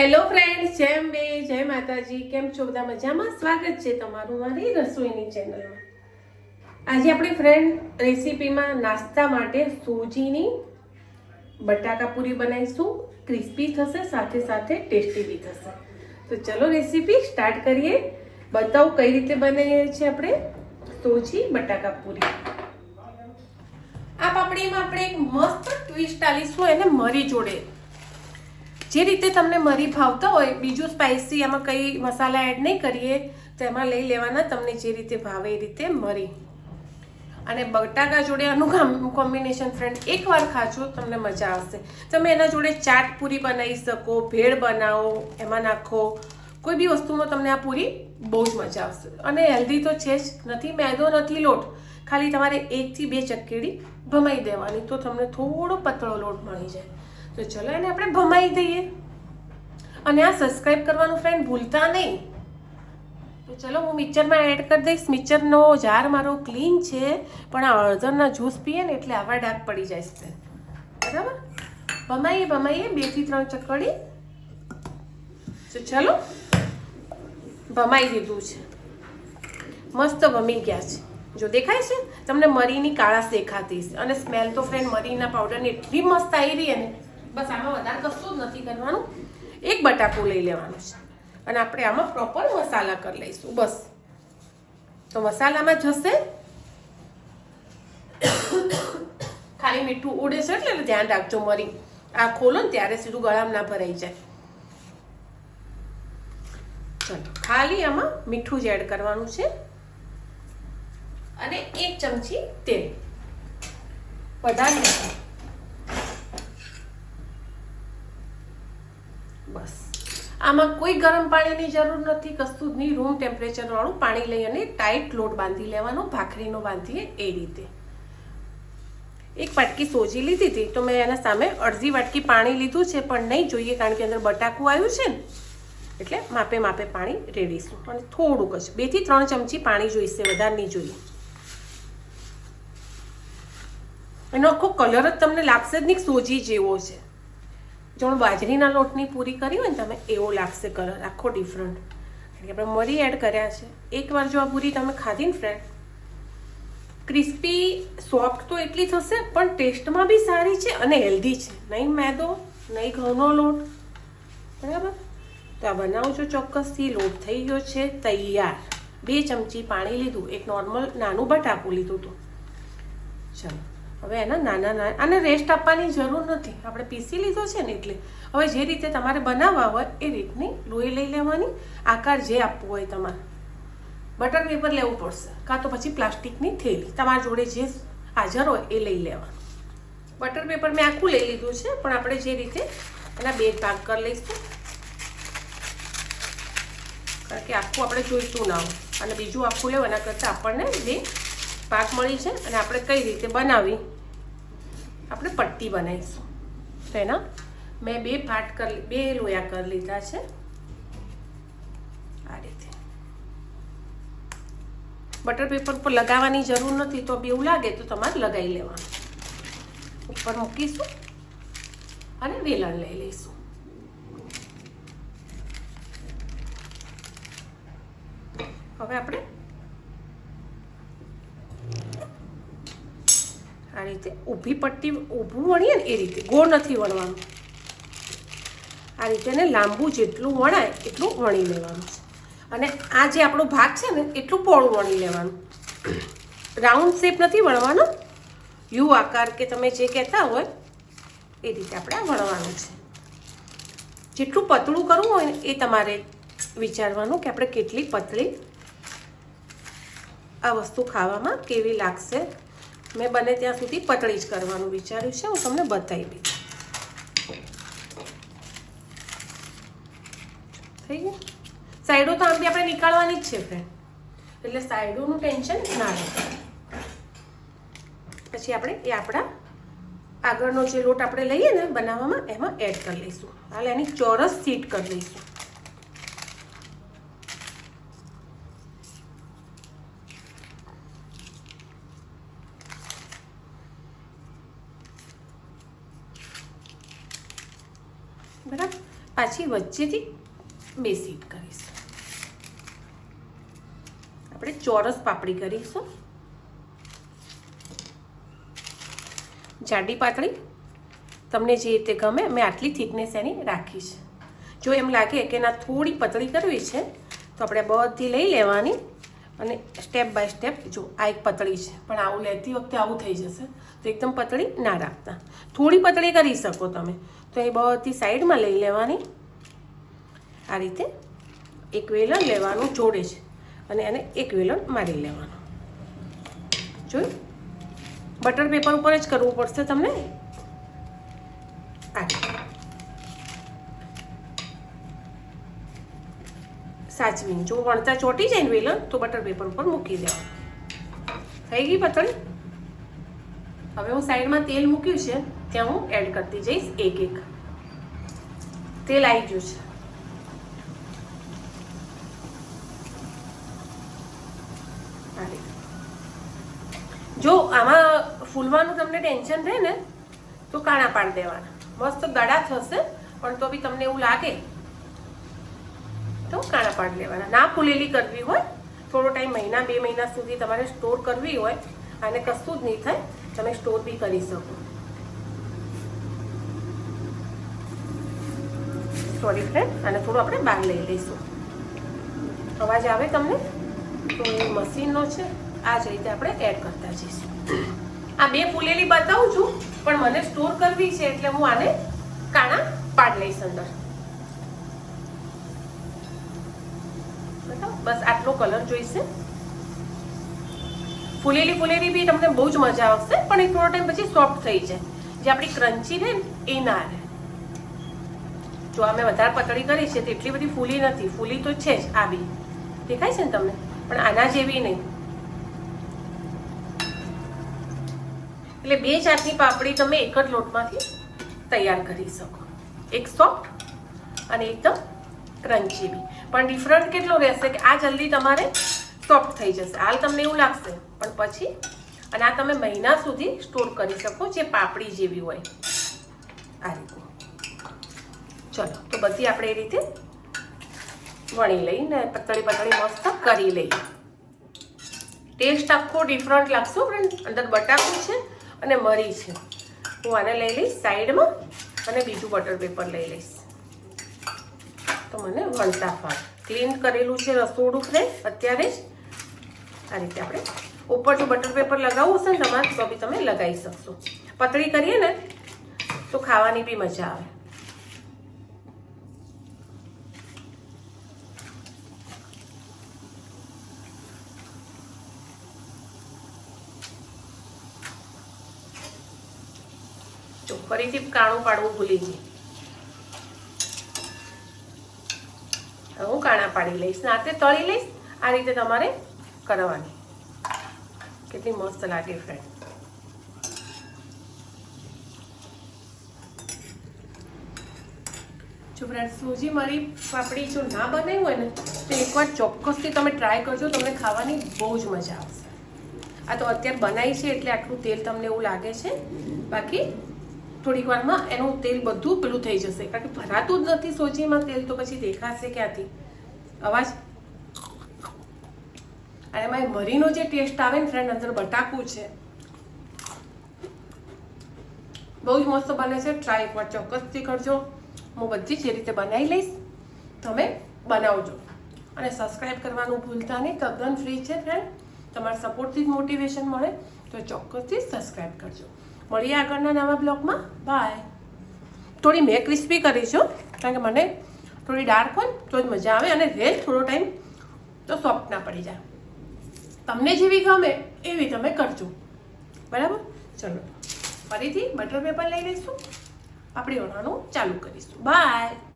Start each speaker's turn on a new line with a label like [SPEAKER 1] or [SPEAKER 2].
[SPEAKER 1] Hello friends જેમ બે જય માતાજી. કેમ છો? બધા મજામાં? સ્વાગત છે તમારું મારી રસોઈની ચેનલમાં આજે આપણી ફ્રેન્ડ રેસીપીમાં નાસ્તા માટે સૂજીની બટાકા પૂરી બનાવીશું. ક્રિસ્પી થશે, સાથે સાથે ટેસ્ટી બી થશે. તો ચલો રેસીપી સ્ટાર્ટ કરીએ. બતાવું કઈ રીતે બનાવીએ છીએ આપણે? સૂજી, બટાકા પૂરી. આ પાપડીમાં આપણે એક મસ્ત ટ્વિસ્ટ આલીશું, એને મરી જોડે. જે રીતે તમને મરી ભાવતા હોય, બીજું સ્પાઇસી આમાં કંઈ મસાલા એડ નહીં કરીએ, તો એમાં લઈ લેવાના તમને જે રીતે ભાવે એ રીતે મરી. અને બટાકા જોડે આનું કોમ્બિનેશન ફ્રેન્ડ એકવાર ખાજો, તમને મજા આવશે. તમે એના જોડે ચાટ પૂરી બનાવી શકો, ભેળ બનાવો, એમાં નાખો. કોઈ બી વસ્તુમાં તમને આ પૂરી બહુ જ મજા આવશે. અને હેલ્ધી તો છે જ, નથી મેદો, નથી લોટ. ખાલી તમારે એકથી બે ચકેડી ભમાઈ દેવાની, તો તમને થોડો પતળો લોટ મળી જાય. તો ચલો એને આપણે ભમાઈ દઈએ. અને આ સબસ્ક્રાઈબ કરવાનું ફ્રેન્ડ ભૂલતા નહીં. તો ચલો હું મિક્સરમાં એડ કરી દઈશ. મિક્સરનો જાર મારો ક્લીન છે, પણ આ અડધરના જ્યુસ પીએ ને એટલે આવા ડાક પડી જાય છે. બરાબર? ભમાઈએ ભમાઈએ બેથી ત્રણ ચકડી. તો ચલો, ભમાઈ દીધું છે. મસ્ત ભમી ગયા છે. જો દેખાય છે? તમને મરીની કાળાશ દેખાતી અને સ્મેલ તો ફ્રેન્ડ મરીના પાવડરની એટલી મસ્ત આવી રહી ને બસ આમાં વધારે કશું જ નથી કરવાનું. એક બટાકું લઈ લેવાનું છે. અને આપણે આમાં પ્રોપર મસાલા કરી લઈશું, બસ. તો મસાલામાં જશે. ખાલી મીઠું ઉડે છે એટલે ધ્યાન રાખજો મરી. આ ખોલો ને ત્યારે સીધું ગળામાં ના ભરાઈ જાય. ચલો, ખાલી આમાં મીઠું જ એડ કરવાનું છે. અને એક ચમચી તેલ. વધારે નહીં. બસ આમાં કોઈ ગરમ પાણીની જરૂર નથી. કશું જ નહીં રૂમ ટેમ્પરેચર વાળું પાણી લઈ અને ટાઈટ લોટ બાંધી લેવાનો, ભાખરીનો બાંધીએ એ રીતે. એક વાટકી સોજી લીધી હતી તો મેં એના સામે અડધી વાટકી પાણી લીધું છે, પણ નહીં જોઈએ કારણ કે અંદર બટાકું આવ્યું છે ને, એટલે માપે માપે પાણી રેડીશું. અને થોડુંક જ, બેથી ત્રણ ચમચી પાણી જોઈશે, વધારે નહીં જોઈએ. એનો આખો કલર જ તમને લાગશે જ નહીં સોજી જેવો છે. જો બાજરીના લોટની પૂરી કરી હોય ને તમે, એવો લાગશે કલર આખો ડિફરન્ટ કારણ કે આપણે મરી એડ કર્યા છે. એકવાર જો આ પૂરી તમે ખાધી ને ફ્રેન્ડ ક્રિસ્પી સોફ્ટ તો એટલી થશે પણ ટેસ્ટમાં બી સારી છે અને હેલ્ધી છે. નહીં મેદો, નહીં ઘઉંનો લોટ. બરાબર? તો આ બનાવજો ચોક્કસથી, લોટ થઈ ગયો છે, તૈયાર. બે ચમચી પાણી લીધું. એક નોર્મલ નાનું બટાકું લીધું હતું. ચલો. હવે એના નાના નાના આને રેસ્ટ આપવાની જરૂર નથી. આપણે પીસી લીધો છે ને એટલે. હવે જે રીતે તમારે બનાવવા હોય એ રીતની લોહી લઈ લેવાની. આકાર જે આપવો હોય તમારે. બટર પેપર લેવું પડશે. કાં તો પછી પ્લાસ્ટિકની થેલી. તમારા જોડે જે હાજર હોય એ લઈ લેવાનું. બટર પેપર મેં આખું લઈ લીધું છે, પણ આપણે જે રીતે એના બે ભાગ કરી લઈશું. કારણ કે આખું આપણે જોઈતું ના હોય. અને બીજું આખું લેવું, એના કરતાં આપણને બે પાક મળી છે અને આપણે કઈ રીતે બનાવી? આપણે પટ્ટી બનાવીશું. તો એના મેં બે પાટ કરી બે લોયા કરી લીધા છે. આ રીતે. બટર પેપર પર લગાવવાની જરૂર નથી, તો બી એવું લાગે તો તમારે લગાવી લેવાનું. ઉપર મૂકીશું અને વેલણ લઈ લઈશું હવે આપણે આ રીતે ઊભી પટ્ટી ઊભું વણીએ ને એ રીતે, ગોળ નથી વણવાનું. આ રીતે એને લાંબુ જેટલું વણાય એટલું વણી લેવાનું છે. અને આ જે આપણો ભાગ છે ને, એટલું પોળું વણી લેવાનું. રાઉન્ડ શેપ નથી વણવાનો. યુ આકાર કે તમે જે કહેતા હોય, એ રીતે આપણે આ વણવાનું છે. જેટલું પતળું કરવું હોય ને, એ તમારે વિચારવાનું કે આપણે કેટલી પતળી આ વસ્તુ ખાવામાં કેવી લાગશે. મેં બને ત્યાં સુધી પતળી જ કરવાનું વિચાર્યું છે, હું તમને બતાવી દઈશ. થઈ ગયું? સાઈડો તો આમથી આપણે નીકાળવાની જ છે ફ્રેન્ડ એટલે સાઈડોનું ટેન્શન ના રહે પછી આપણે એ આપણા આગળનો જે લોટ આપણે લઈએ ને બનાવવામાં, એમાં એડ કરી લઈશું. હાલ એની ચોરસ સીટ કરી લઈશું બરાબર પાછી વચ્ચેથી બે સીટ કરીશું. આપણે ચોરસ પાપડી કરીશું. જાડી પાતળી. તમને જે રીતે ગમે, મેં આટલી થિકનેસ એની રાખી છે. જો એમ લાગે કે ના થોડી પતળી કરવી છે, તો આપણે બધી લઈ લેવાની. અને સ્ટેપ બાય સ્ટેપ જો આ એક પતળી છે, પણ આવું લેતી વખતે આવું થઈ જશે, તો એકદમ પતળી ના રાખતા. થોડી પતળી કરી શકો તમે. તો એ બધી સાઈડમાં લઈ લેવાની. આ રીતે એક વેલણ લેવાનું જોડે છે. અને એને એક વેલણ મારી લેવાનું. જોયું? બટર પેપર ઉપર જ કરવું પડશે તમને? સાચવીને જો વણતા ચોટી જાય ને વેલણ, તો બટર પેપર ઉપર મૂકી દેવાનું. થઈ ગઈ પતળી હવે હું સાઈડમાં તેલ મૂક્યું છે, ત્યાં હું એડ કરતી જઈશ એક એક. તેલ આવી ગયું છે. જો આમાં ફૂલવાનું તમને ટેન્શન રહે ને, તો કાણા પાડી દેવાના. મસ્ત દડા થશે, પણ તો બી તમને એવું લાગે તો કાણા પાડી લેવાના. ના ફૂલેલી કરવી હોય, થોડો ટાઈમ મહિના, બે મહિના સુધી તમારે સ્ટોર કરવી હોય, અને કશું જ નહીં થાય, તમે સ્ટોર બી કરી શકો. સોરી ફ્રેન્ડ અને થોડું આપણે બહાર લઈ લઈશું. અવાજ આવે તમને? તો મશીનનો છે, આ જ રીતે આપણે એડ કરતા જઈશું. આ બે ફૂલેલી બતાવું છું, પણ મને સ્ટોર કરવી છે એટલે હું આને કાણા પાડ લઈશ અંદર બતાવો? બસ આટલો કલર જોઈશે. ફૂલેલી ફૂલેલી બી તમને બહુ જ મજા આવશે, પણ એ થોડો ટાઈમ પછી સોફ્ટ થઈ જાય. જે આપણી ક્રન્ચી રહે ને, એ ના રહે. જો અમે વધારે પતળી કરી છે એટલી બધી ફૂલી નથી. ફૂલી તો છે જ, આ બી. દેખાય છે ને તમને? પણ આના જેવી નહીં. એટલે બે જાતની પાપડી તમે એક જ લોટમાંથી તૈયાર કરી શકો. એક સોફ્ટ અને એકદમ ક્રન્ચી બી. પણ ડિફરન્ટ કેટલો રહેશે કે આ જલ્દી તમારે સોફ્ટ થઈ જશે. હાલ તમને એવું લાગશે. પણ પછી અને આ તમે મહિના સુધી સ્ટોર કરી શકો જે પાપડી જેવી હોય. આ રીતે. ચલો, તો બધી આપણે એ રીતે વણી લઈને પતળી પતળી મસ્ત કરી લઈએ. ટેસ્ટ આખો ડિફરન્ટ લાગશે ફ્રેન્ડ અંદર બટાકું છે અને મરી છે. હું આને લઈ લઈશ સાઈડમાં અને બીજું બટર પેપર લઈ લઈશ. તો મને વણતા ફાવે ક્લીન કરેલું છે, રસોડું ફ્રેન્ડ અત્યારે જ આ રીતે આપણે ઉપર જો બટર પેપર લગાવવું હશે ને તમારે, તો બી તમે લગાવી શકશો. પતળી કરીએ ને, તો ખાવાની બી મજા આવે. ફરીથી કાણું પાડવું ભૂલી જઈ હવે હું કાણા પાડી લઈશ ને આતે તળી લઈશ. આ રીતે તમારે કરવાની. કેટલી મસ્ત લાગે ફ્રેન્ડ ફ્રેન્ડ સૂજી મારી પાપડી જો ના બનાવી હોય ને, તો એકવાર ચોક્કસથી તમે ટ્રાય કરજો, તમને ખાવાની બહુ જ મજા આવશે. આ તો અત્યારે બનાવી છે એટલે આટલું તેલ તમને એવું લાગે છે. બાકી થોડીક વારમાં એનું તેલ બધું પેલું થઈ જશે. કારણ કે ભરાતું જ નથી સોજીમાં, તેલ તો પછી દેખાશે ક્યાંથી? અવાજ? અને એમાં મરીનો જે ટેસ્ટ આવે ને ફ્રેન્ડ અંદર બટાકું છે. બહુ જ મસ્ત બને છે. ટ્રાય એકવાર ચોક્કસથી કરજો. હું બધી જ એ રીતે બનાવી લઈશ, તમે બનાવજો. અને સબસ્ક્રાઈબ કરવાનું ભૂલતા નહીં. તદ્દન ફ્રી છે ફ્રેન્ડ તમારા સપોર્ટથી જ મોટિવેશન મળે. તો ચોક્કસથી સબસ્ક્રાઈબ કરજો. મળીએ આગળના નવા બ્લોગમાં બાય થોડી મેં ક્રિસ્પી કરી છું કારણ કે મને થોડી ડાર્ક હોય, તો જ મજા આવે અને રેલ થોડો ટાઈમ તો સોફ્ટ ના પડી જાય. તમને જેવી ગમે, એવી તમે કરજો. બરાબર? ચલો, ફરીથી બટર પેપર લઈ લઈશું. આપણે ઓળવાનું ચાલુ કરીશું. બાય!